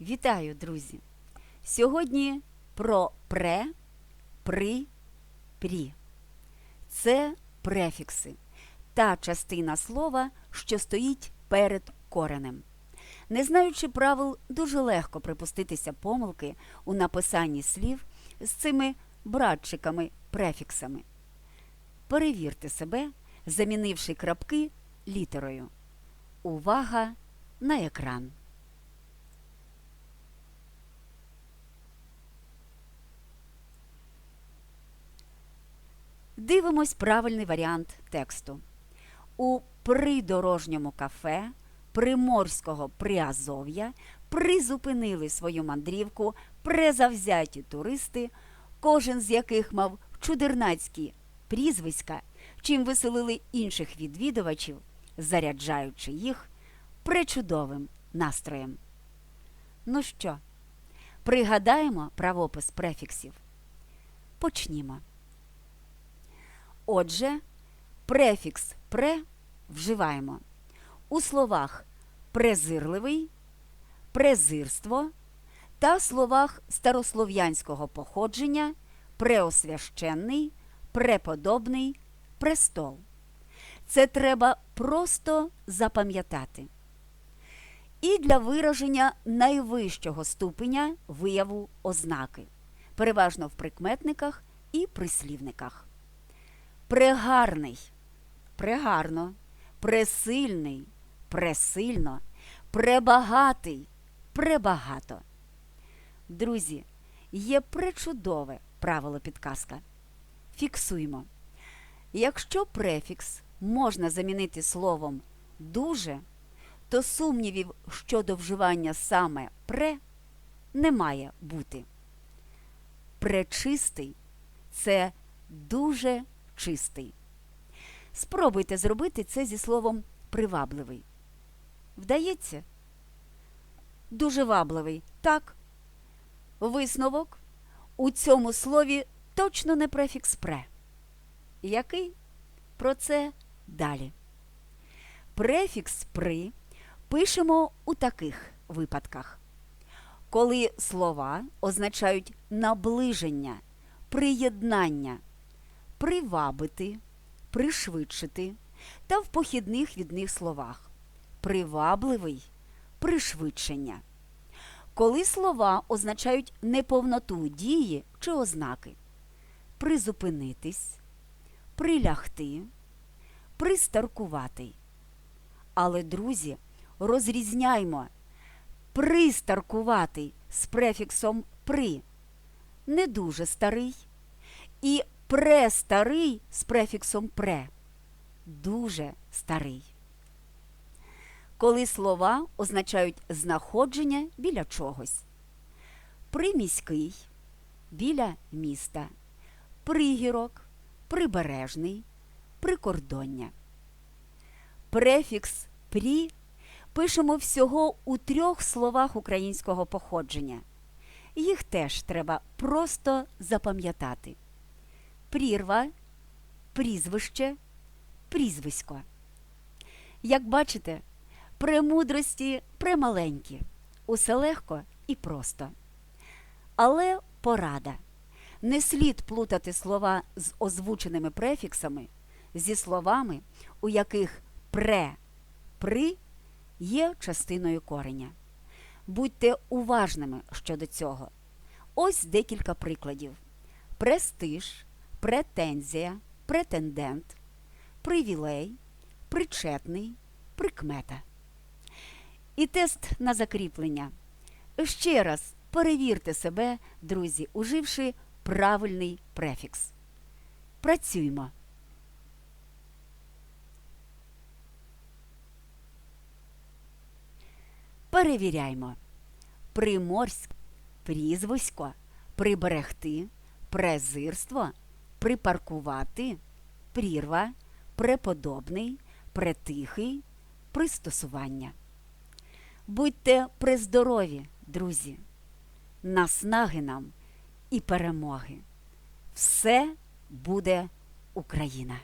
Вітаю, друзі! Сьогодні про пре, при, прі. Це префікси, та частина слова, що стоїть перед коренем. Не знаючи правил, дуже легко припуститися помилки у написанні слів з цими братчиками префіксами. Перевірте себе, замінивши крапки літерою. Увага на екран. Дивимось правильний варіант тексту. У придорожньому кафе приморського приазов'я призупинили свою мандрівку презавзяті туристи, кожен з яких мав чудернацькі прізвиська, чим веселили інших відвідувачів, заряджаючи їх пречудовим настроєм. Ну що, пригадаємо правопис префіксів? Почнімо. Отже, префікс пре вживаємо у словах презирливий, презирство та словах старослов'янського походження преосвященний, преподобний, престол. Це треба просто запам'ятати. І для вираження найвищого ступеня вияву ознаки, переважно в прикметниках і прислівниках. Прегарний, прегарно, пресильний, пресильно, пребагатий, пребагато. Друзі, є пречудове правило підказка. Фіксуємо. Якщо префікс можна замінити словом дуже, то сумнівів щодо вживання саме пре не має бути. Пречистий це дуже чистий. Спробуйте зробити це зі словом привабливий. Вдається? Дуже вабливий. Так. Висновок у цьому слові точно не префікс пре. Який? Про це далі. Префікс при пишемо у таких випадках, коли слова означають наближення, приєднання, привабити, пришвидшити та в похідних від них словах привабливий, пришвидшення. Коли слова означають неповноту дії чи ознаки призупинитись, прилягти, пристаркувати. Але, друзі, розрізняймо пристаркуватий з префіксом при не дуже старий і престарий з префіксом пре дуже старий. Коли слова означають знаходження біля чогось. Приміський біля міста, пригірок, прибережний, прикордоння. Префікс прі пишемо всього у трьох словах українського походження. Їх теж треба просто запам'ятати: прірва, прізвище, прізвисько. Як бачите, премудрості премаленькі, усе легко і просто. Але порада. Не слід плутати слова з озвученими префіксами зі словами, у яких пре, при є частиною кореня. Будьте уважними щодо цього. Ось декілька прикладів: престиж, претензія, претендент, привілей, причетний, прикмета. І тест на закріплення. Ще раз перевірте себе, друзі, уживши правильний префікс. Працюємо. Перевіряймо. Приморськ, прізвисько, приберегти, презирство, припаркувати, прірва, преподобний, притихий, пристосування. Будьте приздорові, друзі, наснаги нам і перемоги. Все буде Україна!